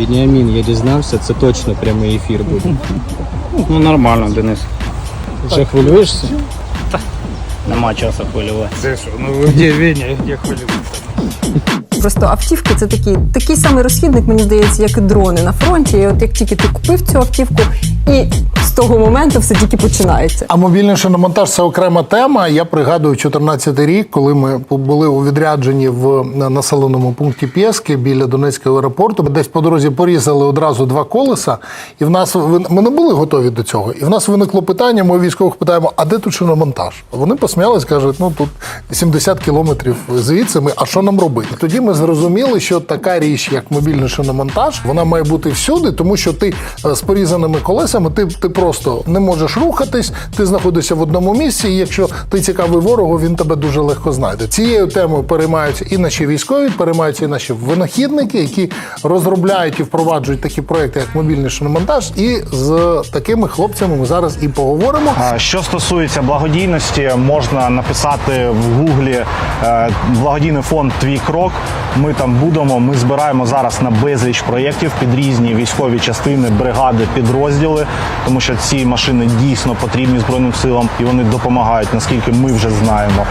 Веніамін, я дізнався, це точно прямий ефір буде. Ну нормально, Денис. Вже хвилюєшся? Нема часу хвилювати. Це що? Ну де Веня, де хвилюватися? Просто автівки це такий, такий самий розхідник, мені здається, як і дрони на фронті. І от як тільки ти купив цю автівку, і того моменту все тільки починається. А мобільний шиномонтаж це окрема тема. Я пригадую 14 рік, коли ми були у відрядженні в населеному пункті Пєски біля Донецького аеропорту. Десь по дорозі порізали одразу два колеса, і в нас ми не були готові до цього. І в нас виникло питання. Ми військових питаємо: а де тут шиномонтаж? Вони посміялись, кажуть, ну тут 70 кілометрів звідси. Ми а що нам робити? Тоді ми зрозуміли, що така річ, як мобільний шиномонтаж, вона має бути всюди, тому що ти е, з порізаними колесами, ти, ти просто не можеш рухатись, ти знаходишся в одному місці, і якщо ти цікавий ворогу, він тебе дуже легко знайде. Цією темою переймаються і наші військові, переймаються і наші винахідники, які розробляють і впроваджують такі проекти, як мобільний шиномонтаж. І з такими хлопцями ми зараз і поговоримо. Що стосується благодійності, можна написати в гуглі е, благодійний фонд Твій крок. Ми там будемо. Ми збираємо зараз на безліч проєктів під різні військові частини, бригади, підрозділи, тому що ці машини дійсно потрібні збройним силам і вони допомагають, наскільки ми вже знаємо.